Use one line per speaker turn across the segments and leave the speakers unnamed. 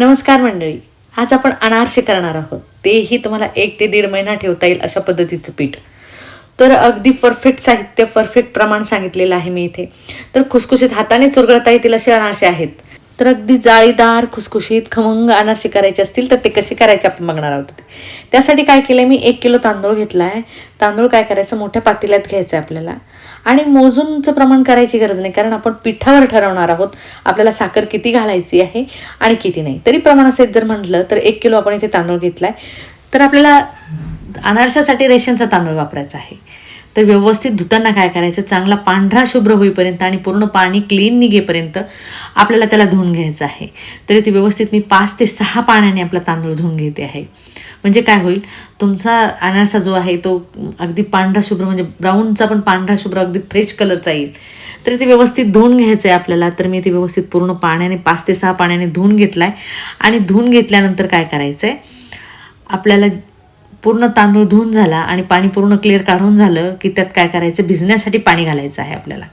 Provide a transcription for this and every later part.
नमस्कार मंडळी आज आपण अनारसे करणार आहोत. तेही तुम्हाला एक ते दीड महिना ठेवता येईल अशा पद्धतीचं पीठ. तर अगदी परफेक्ट साहित्य परफेक्ट प्रमाण सांगितलेलं आहे मी इथे. तर खुसखुशीत हाताने चुरगळता येतील असे अनारसे आहेत. तर अगदी जाळीदार खुसखुशीत खमंग अनारसे करायचे असतील तर ते कसे करायचे आपण बघणार आहोत. त्यासाठी काय केलं मी एक किलो तांदूळ घेतला आहे तांदूळ काय करायचं? मोठ्या पातेल्यात घ्यायचं आहे आपल्याला. आणि मोजूनचं प्रमाण करायची गरज नाही कारण आपण पिठावर ठरवणार आहोत आपल्याला साखर किती घालायची आहे आणि किती नाही. तरी प्रमाण असेल जर म्हटलं तर एक किलो आपण इथे तांदूळ घेतला आहे तर आपल्याला अनारशासाठी रेशनचा तांदूळ वापरायचा आहे. तर व्यवस्थित धुताना काय करायचं? चांगला पांढरा शुभ्र होईपर्यंत आणि पूर्ण पाणी क्लीन निघेपर्यंत आपल्याला त्याला धुवून घ्यायचं आहे. तरी ते व्यवस्थित मी पाच ते सहा पाण्याने आपला तांदूळ धुवून घेते आहे. म्हणजे काय होईल? तुमचा अनारसा जो आहे तो अगदी पांढरा शुभ्र म्हणजे ब्राऊनचा पण पांढरा शुभ्र अगदी फ्रेश कलरचा येईल. तर ते व्यवस्थित धुवून घ्यायचं आहे आपल्याला. तर मी ते व्यवस्थित पूर्ण पाण्याने पाच ते सहा पाण्याने धुवून घेतला आहे आणि धुवून घेतल्यानंतर काय करायचं आहे आपल्याला पूर्ण तांदूळ धुवून झाला आणि पाणी पूर्ण क्लिअर काढून झालं की त्यात काय करायचं? भिजण्यासाठी पाणी घालायचं आहे आपल्याला.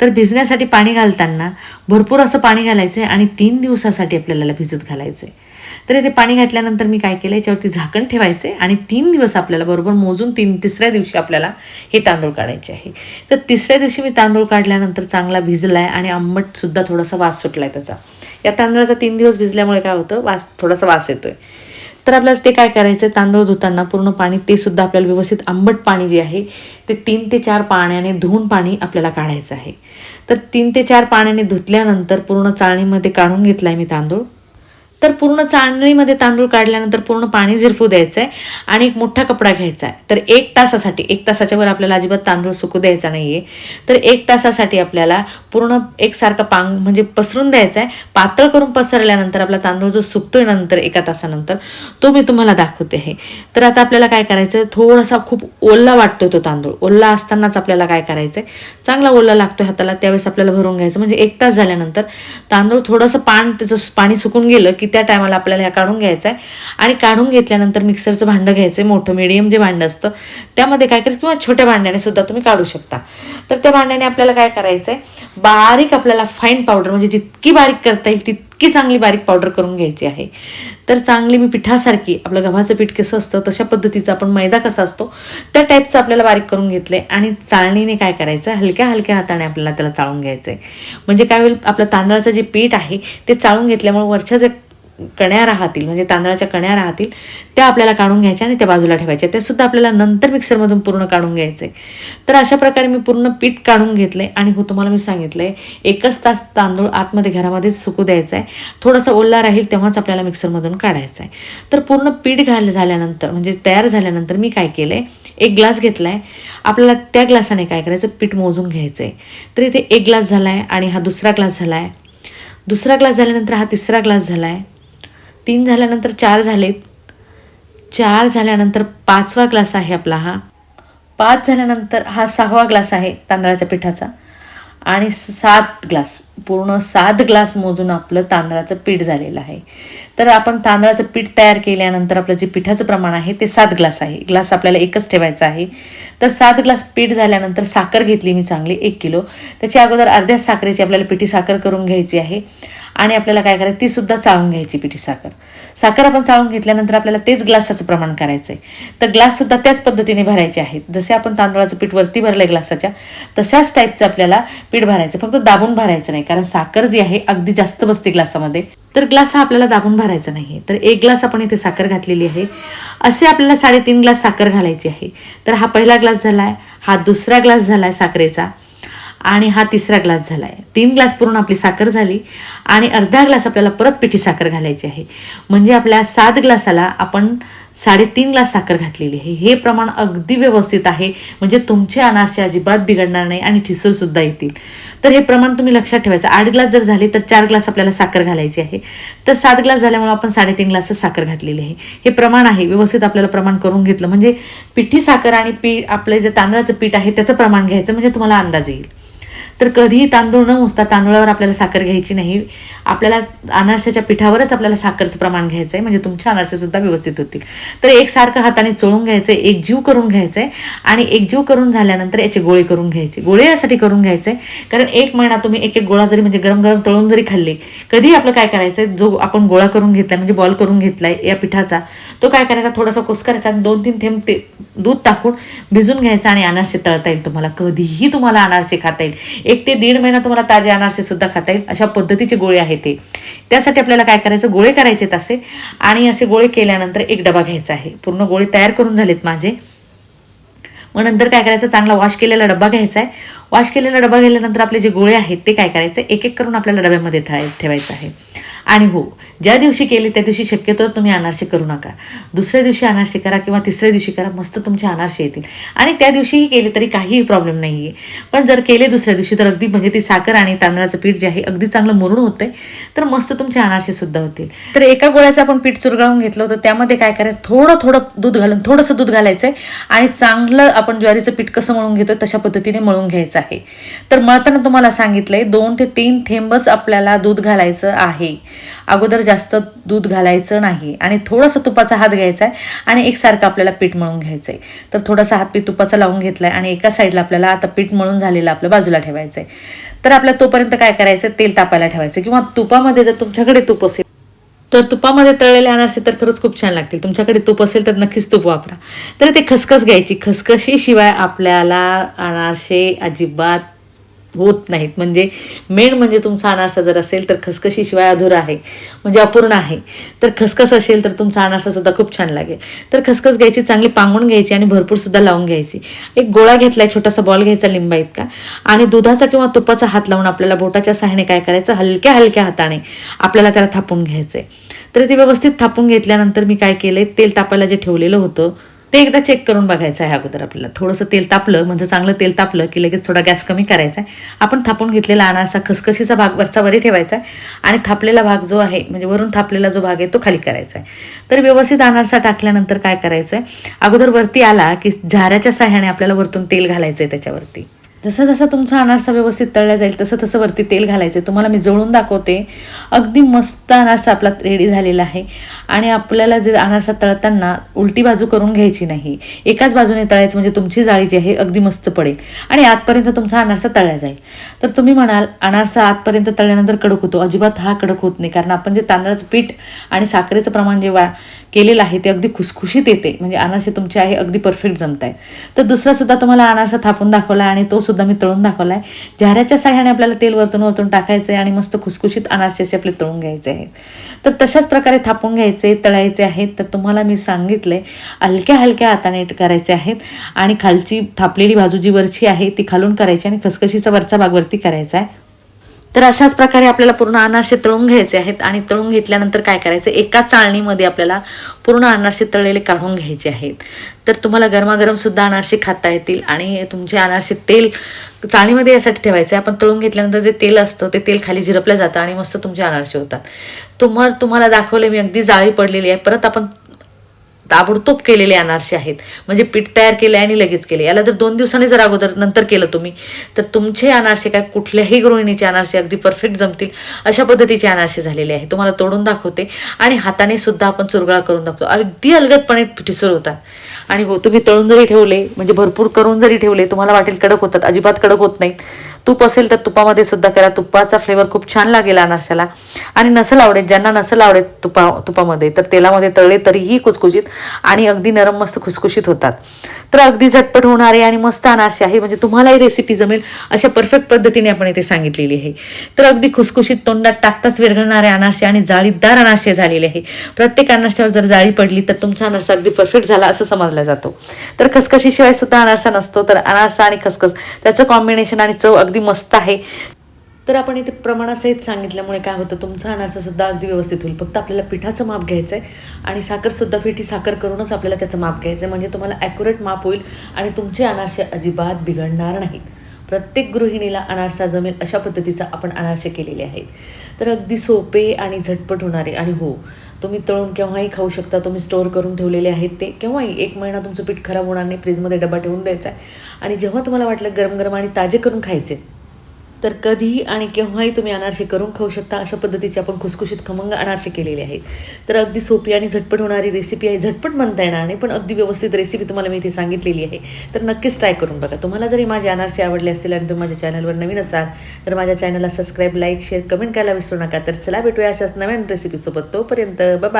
तर भिजण्यासाठी पाणी घालताना भरपूर असं पाणी घालायचं आहे आणि तीन दिवसासाठी आपल्याला भिजत घालायचं आहे तर इथे पाणी घातल्यानंतर मी काय केलं याच्यावरती झाकण ठेवायचं आहे आणि तीन दिवस आपल्याला बरोबर मोजून तीन तिसऱ्या दिवशी आपल्याला हे तांदूळ काढायचे आहे. तर तिसऱ्या दिवशी मी तांदूळ काढल्यानंतर चांगला भिजला आहे आणि आंबटसुद्धा थोडासा वास सुटला आहे त्याचा. या तांदळाचा तीन दिवस भिजल्यामुळे काय होतं? वास थोडासा वास येतो आहे तर आपल्याला ते काय करायचं तांदूळ धुताना पूर्ण पाणी ते सुद्धा आपल्याला व्यवस्थित आंबट पाणी जे आहे ते तीन ते चार पाण्याने धुवून पाणी आपल्याला काढायचं आहे. तर तीन ते चार पाण्याने धुतल्यानंतर पूर्ण चाळणीमध्ये काढून घेतला आहे मी तांदूळ. तर पूर्ण चाळणीमध्ये तांदूळ काढल्यानंतर पूर्ण पाणी झिरपू द्यायचं आहे आणि एक मोठा कपडा घ्यायचा आहे तर एक तासासाठी एक तासाच्या वर आपल्याला अजिबात तांदूळ सुकू द्यायचा नाही आहे तर एक तासासाठी आपल्याला पूर्ण एकसारखा पांग म्हणजे पसरून द्यायचा आहे पातळ करून पसरल्यानंतर आपला तांदूळ जो सुकतोय नंतर एका तासानंतर तो मी तुम्हाला दाखवते आहे तर आता आपल्याला काय करायचं आहे थोडासा खूप ओल्ला वाटतोय तो तांदूळ. ओल्ला असतानाच आपल्याला काय करायचं आहे चांगला ओल्ला लागतोय हाताला त्यावेळेस आपल्याला भरून घ्यायचं. म्हणजे एक तास झाल्यानंतर तांदूळ थोडंसं पान त्याचं पाणी सुकून गेलं की त्या टायमाला आपल्याला ह्या काढून घ्यायचं आहे आणि काढून घेतल्यानंतर मिक्सरचं भांडं घ्यायचं आहे मोठं मिडियम जे भांडं असतं त्यामध्ये काय करायचं? किंवा छोट्या भांड्याने सुद्धा तुम्ही काढू शकता. तर त्या भांड्याने आपल्याला काय करायचं आहे बारीक आपल्याला फाईन पावडर म्हणजे जितकी बारीक करता येईल तितकी चांगली बारीक पावडर करून घ्यायची आहे. तर चांगली मी पिठासारखी आपलं गव्हाचं पीठ कसं असतं तशा पद्धतीचं आपण मैदा कसा असतो त्या टाईपचं आपल्याला बारीक करून घेतलं आहे आणि चाळणीने काय करायचं हलक्या हलक्या हाताने आपल्याला त्याला चाळून घ्यायचं आहे म्हणजे काय होईल? आपलं तांदळाचं जे पीठ आहे ते चाळून घेतल्यामुळे वरच्या जे कण्या राहतील म्हणजे तांदळाच्या कण्या राहतील त्या आपल्याला काढून घ्यायच्या आणि त्या बाजूला ठेवायच्या. ते सुद्धा आपल्याला नंतर मिक्सरमधून पूर्ण काढून घ्यायचे. तर अशा प्रकारे मी पूर्ण पीठ काढून घेतलं आहे आणि हो तुम्हाला मी सांगितलं आहे एकच तास तांदूळ आतमध्ये घरामध्येच सुकू द्यायचा आहे थोडासा ओला राहील तेव्हाच आपल्याला मिक्सरमधून काढायचं आहे तर पूर्ण पीठ घाल झाल्यानंतर म्हणजे तयार झाल्यानंतर मी काय केलं आहे एक ग्लास घेतला आहे आपल्याला त्या ग्लासाने काय करायचं पीठ मोजून घ्यायचं आहे तर इथे एक ग्लास झाला आहे आणि हा दुसरा ग्लास झाला आहे दुसरा ग्लास झाल्यानंतर हा तिसरा ग्लास झाला आहे तीन झाल्यानंतर चार झालेत चार झाल्यानंतर पाचवा ग्लास आहे आपला हा. पाच झाल्यानंतर हा सहावा ग्लास आहे तांदळाच्या पिठाचा. आणि सात ग्लास पूर्ण सात ग्लास मोजून आपलं तांदळाचं पीठ झालेलं आहे. तर आपण तांदळाचं पीठ तयार केल्यानंतर आपलं जे पिठाचं प्रमाण आहे ते सात ग्लास आहे. ग्लास आपल्याला एकच ठेवायचा आहे. तर सात ग्लास पीठ झाल्यानंतर साखर घेतली मी चांगली एक किलो. त्याच्या अगोदर अर्ध्या साखरेची आपल्याला पिठी साखर करून घ्यायची आहे. आणि आपल्याला काय करायचं ती सुद्धा चाळून घ्यायची पिठी साखर. साखर आपण चाळून घेतल्यानंतर आपल्याला तेच ग्लासाचं प्रमाण करायचं आहे तर ग्लाससुद्धा त्याच पद्धतीने भरायचे आहेत. जसे आपण तांदळाचं पीठ वरती भरलंय ग्लासाच्या तशाच टाईपचं आपल्याला पीठ भरायचं. फक्त दाबून भरायचं नाही कारण साखर जी आहे अगदी जास्त बसते ग्लासामध्ये. तर ग्लास हा आपल्याला दाबून भरायचा नाही तर एक ग्लास आपण इथे साखर घातलेली आहे. असे आपल्याला साडेतीन ग्लास साखर घालायची आहे. तर हा पहिला ग्लास झाला आहे हा दुसरा ग्लास झाला आहे साखरेचा आणि हा तिसरा ग्लास झाला आहे तीन ग्लास पूर्ण आपली साखर झाली आणि अर्धा ग्लास आपल्याला परत पिठी साखर घालायची आहे. म्हणजे आपल्या सात ग्लासाला आपण साडेतीन ग्लास साखर घातलेली आहे. हे प्रमाण अगदी व्यवस्थित आहे. म्हणजे तुमचे अनारसे अजिबात बिघडणार नाही आणि ठिसूळसुद्धा येतील. तर हे प्रमाण तुम्ही लक्षात ठेवायचं. आठ ग्लास जर झाले तर चार ग्लास आपल्याला साखर घालायची आहे. तर सात ग्लास झाल्यामुळे आपण साडेतीन ग्लास साखर घातलेली आहे. हे प्रमाण आहे. व्यवस्थित आपल्याला प्रमाण करून घेतलं. म्हणजे पिठी साखर आणि पीठ आपलं जे तांदळाचं पीठ आहे त्याचं प्रमाण घ्यायचं. म्हणजे तुम्हाला अंदाज येईल. तर कधीही तांदूळ न मोजता तांदूळावर आपल्याला साखर घ्यायची नाही. आपल्याला अनारशाच्या पिठावरच आपल्याला साखरचं प्रमाण घ्यायचं आहे म्हणजे तुमच्या अनारसेसुद्धा व्यवस्थित होतील. तर एकसारखं हाताने चोळून घ्यायचं आहे एकजीव करून घ्यायचं आहे आणि एकजीव करून झाल्यानंतर याचे गोळे करून घ्यायचे. गोळे यासाठी करून घ्यायचे आहे कारण एक महिना तुम्ही एक एक गोळा जरी म्हणजे गरम गरम तळून जरी खाल्ली कधी आपलं काय करायचं आहे जो आपण गोळा करून घेतला म्हणजे बॉल करून घेतलाय या पिठाचा तो काय करायचा? थोडासा कुस करायचा आणि दोन तीन थेंब ते दूध टाकून भिजून घ्यायचा आणि अनारसे तळता येईल तुम्हाला. कधीही तुम्हाला अनारसे खाता येईल. एक ते दीड महिना तुम्हाला ताजे अनारसे सुद्धा खाता येईल. अशा पद्धतीचे गोळे आहेत ते. त्यासाठी आपल्याला काय करायचं? गोळे करायचे तसे आणि असे गोळे केल्यानंतर एक डबा घ्यायचा आहे. पूर्ण गोळे तयार करून झालेत माझे. मग नंतर काय करायचं? चांगला वॉश केलेला डबा घ्यायचा आहे. वॉश केलेला डबा घेतल्यानंतर आपले जे गोळे आहेत ते काय करायचं? एक एक करून आपल्याला डब्यामध्ये ठेवायचं आहे. आणि हो ज्या दिवशी केले त्या दिवशी शक्यतो तुम्ही अनारसे करू नका. दुसऱ्या दिवशी अनारसे करा किंवा तिसऱ्या दिवशी करा मस्त तुमचे अनारसे येतील. आणि त्या दिवशीही केले तरी काहीही प्रॉब्लेम नाही आहे पण जर केले दुसऱ्या दिवशी तर अगदी म्हणजे ती साखर आणि तांदळाचं पीठ जे आहे अगदी चांगलं मुरून होतंय. तर मस्त तुमचे अनारसे सुद्धा होतील. तर एका गोळ्याचं आपण पीठ चुरगाळून घेतलं होतं त्यामध्ये काय करायचं थोडं थोडं दूध घालून थोडंसं दूध घालायचं आहे आणि चांगलं आपण ज्वारीचं पीठ कसं मळून घेतो तशा पद्धतीने मळून घ्यायचं आहे. तर मळताना तुम्हाला सांगितलंय दोन ते तीन थेंबच आपल्याला दूध घालायचं आहे. अगोदर जास्त दूध घालायचं नाही आणि थोडंसं तुपाचा हात घ्यायचा आहे आणि एकसारखं आपल्याला पीठ मळून घ्यायचं आहे तर थोडासा हात पीठ तुपाचा लावून घेतला आहे आणि एका साईडला आपल्याला आता पीठ मळून झालेलं आपल्या बाजूला ठेवायचं आहे तर आपल्या तोपर्यंत काय करायचं? तेल तापायला ठेवायचं किंवा तुपामध्ये जर तुमच्याकडे तूप असेल तर तुपामध्ये तळलेले अनारसे तर खरंच खूप छान लागतील. तुमच्याकडे तूप असेल तर नक्कीच तूप वापरा. तर ते खसखस घ्यायची. खसखशीशिवाय आपल्याला अनारसे अजिबात होत नाहीत. म्हणजे मेन म्हणजे तुमचा अनारसा जर असेल तर खसखशीशिवाय अधुरा आहे. म्हणजे अपूर्ण आहे. तर खसखस असेल तर तुमचा अनारसासुद्धा खूप छान लागेल. तर खसखस घ्यायची चांगली पांगून घ्यायची आणि भरपूर सुद्धा लावून घ्यायची. एक गोळा घेतलाय छोटासा बॉल घ्यायचा लिंबा इतका. आणि दुधाचा किंवा तुपाचा हात लावून आपल्याला बोटाच्या सहाय्याने काय करायचं? हलक्या हलक्या हाताने आपल्याला त्याला थापून घ्यायचं आहे तर ते व्यवस्थित थापून घेतल्यानंतर मी काय केलंय? तेल तापायला जे ठेवलेलं होतं ते एकदा चेक करून बघायचं आहे अगोदर आपल्याला. थोडंसं तेल तापलं म्हणजे चांगलं तेल तापलं की लगेच थोडा गॅस कमी करायचा आहे. आपण थापून घेतलेला अनारसा खसखशीचा भाग वरचा वरी ठेवायचा आहे आणि थापलेला भाग जो आहे म्हणजे वरून थापलेला जो भाग आहे तो खाली करायचा आहे. तर व्यवस्थित अनारसा टाकल्यानंतर काय करायचं आहे अगोदर वरती आला की झाऱ्याच्या सहाय्याने आपल्याला वरतून तेल घालायचं आहे त्याच्यावरती. जसं जसं तुमचा अनारसा व्यवस्थित तळला जाईल तसं तसं वरती तेल घालायचं तुम्हाला मी जळून दाखवते. अगदी मस्त अनारसा आपला रेडी झालेला आहे. आणि आपल्याला जे अनारसा तळताना उलटी बाजू करून घ्यायची नाही. एकाच बाजूने तळायचं म्हणजे तुमची जाळी जी आहे अगदी मस्त पडेल. आणि आतपर्यंत तुमचा अनारसा तळला जाईल. तर तुम्ही म्हणाल अनारसा आतपर्यंत तळल्यानंतर कडक होतो. अजिबात हा कडक होत नाही. कारण आपण जे तांदळाचं पीठ आणि साखरेचं प्रमाण जे वा केलेलं आहे ते अगदी खुसखुशीत येते. म्हणजे अनारसे तुमचे आहे अगदी परफेक्ट जमत आहे तर दुसरा सुद्धा तुम्हाला अनारसा थापून दाखवला आणि तो सुद्धा मी तळून दाखवला आहे झाऱ्याच्या साह्याने आपल्याला तेल वरतून वरतून टाकायचं आहे आणि मस्त खुसखुशीत अनारसे असे आपले तळून घ्यायचे आहेत. तर तशाच प्रकारे थापून घ्यायचे तळायचे आहेत. तर तुम्हाला मी सांगितले हलक्या हलक्या हाताने करायचे आहेत. आणि खालची थापलेली बाजू जी वरची आहे ती खालून करायची आणि खसखशीचा वरचा भाग वरती करायचा आहे. तर अशाच प्रकारे आपल्याला पूर्ण अनारसे तळून घ्यायचे आहेत आणि तळून घेतल्यानंतर काय करायचं? एका चाळणीमध्ये आपल्याला पूर्ण अनारसे तळलेले काढून घ्यायचे आहेत. तर तुम्हाला गरमागरम सुद्धा अनारसे खाता येतील आणि तुमचे अनारसे तेल चाळणीमध्ये यासाठी ठेवायचं. आहे आपण तळून घेतल्यानंतर जे तेल असतं ते तेल खाली झिरपलं जातं आणि मस्त तुमचे अनारसे होतात. तुम्हाला तुम्हाला दाखवले मी अगदी जाळी पडलेली आहे. परत आपण ताबडतोब केलेले अनारसे आहेत. म्हणजे पीठ तयार केले आणि लगेच केले याला जर दोन दिवसांनी जर अगोदर नंतर केलं तुम्ही तर तुमचे अनारसे काय कुठल्याही गृहिणीचे अनारसे अगदी परफेक्ट जमतील. अशा पद्धतीचे अनारसे झालेले आहे तुम्हाला तोडून दाखवते. आणि हाताने सुद्धा आपण चुरगळा करून दाखवतो. अगदी अलगदपणे ठिसूर होतात. आणि हो तुम्ही तळून जरी ठेवले म्हणजे भरपूर करून जरी ठेवले तुम्हाला वाटेल कडक होतात. अजिबात कडक होत नाहीत. तूप असेल तर तुपामध्ये सुद्धा करा. तुपाचा फ्लेवर खूप छान लागेल अनारशाला. आणि नसल आवडेल ज्यांना नसल आवडेल तुपा तुपामध्ये तर तेलामध्ये तळले तरीही कुसकुशीत आणि अगदी नरम मस्त खुसखुशीत होतात. तर अगदी झटपट होणारे आणि मस्त अनारसे आहे. म्हणजे तुम्हालाही रेसिपी जमेल अशा परफेक्ट पद्धतीने आपण इथे सांगितलेली आहे. तर अगदी खुसखुशीत तोंडात टाकताच विरघळणारे अनारसे आणि जाळीदार अनारसे झालेले आहे. प्रत्येक अनारशावर जर जाळी पडली तर तुमचा अनारसा अगदी परफेक्ट झाला असं समजला जातो. तर खसखशीशिवाय सुद्धा अनारसा नसतो. तर अनारसा आणि खसखस त्याचं कॉम्बिनेशन आणि चव अगदी अगदी मस्त आहे. तर आपण इथे प्रमाणासहित सांगितल्यामुळे काय होतं तुमचा अनारसासुद्धा अगदी व्यवस्थित होईल. फक्त आपल्याला पिठाचं माप घ्यायचं आहे आणि साखरसुद्धा पिठी साखर करूनच आपल्याला त्याचं माप घ्यायचं आहे म्हणजे तुम्हाला ॲक्युरेट माप होईल आणि तुमचे अनारसे अजिबात बिघडणार नाहीत. प्रत्येक गृहिणीला अनारसा जमेल अशा पद्धतीचा आपण अनारसे केलेले आहेत. तर अगदी सोपे आणि झटपट होणारे आणि हो तुम्ही तळून केव्हाही खाऊ शकता तुम्ही स्टोअर करून ठेवलेले आहेत ते. केव्हाही एक महिना तुमचं पीठ खराब होणार नाही फ्रीजमध्ये डबा ठेवून द्यायचा आहे. आणि जेव्हा तुम्हाला वाटलं गरम गरम आणि ताजे करून खायचे तर कधीही आणि केव्हाही तुम्ही अनारसे करून खाऊ शकता. अशा पद्धतीचे आपण खुसखुशीत खमंग अनारसे केलेले आहेत. तर अगदी सोपी आणि झटपट होणारी रेसिपी आहे. झटपट म्हणता येणार नाही पण अगदी व्यवस्थित रेसिपी तुम्हाला मी इथे सांगितलेली आहे. तर नक्कीच ट्राय करून बघा. तुम्हाला जरी माझे अनारसे आवडले असतील आणि तुम्ही माझ्या चॅनलवर नवीन असाल तर माझ्या चॅनलला सबस्क्राईब लाईक शेअर कमेंट करायला विसरू नका. तर चला भेटूया अशाच नव्या रेसिपीसोबत तोपर्यंत बाय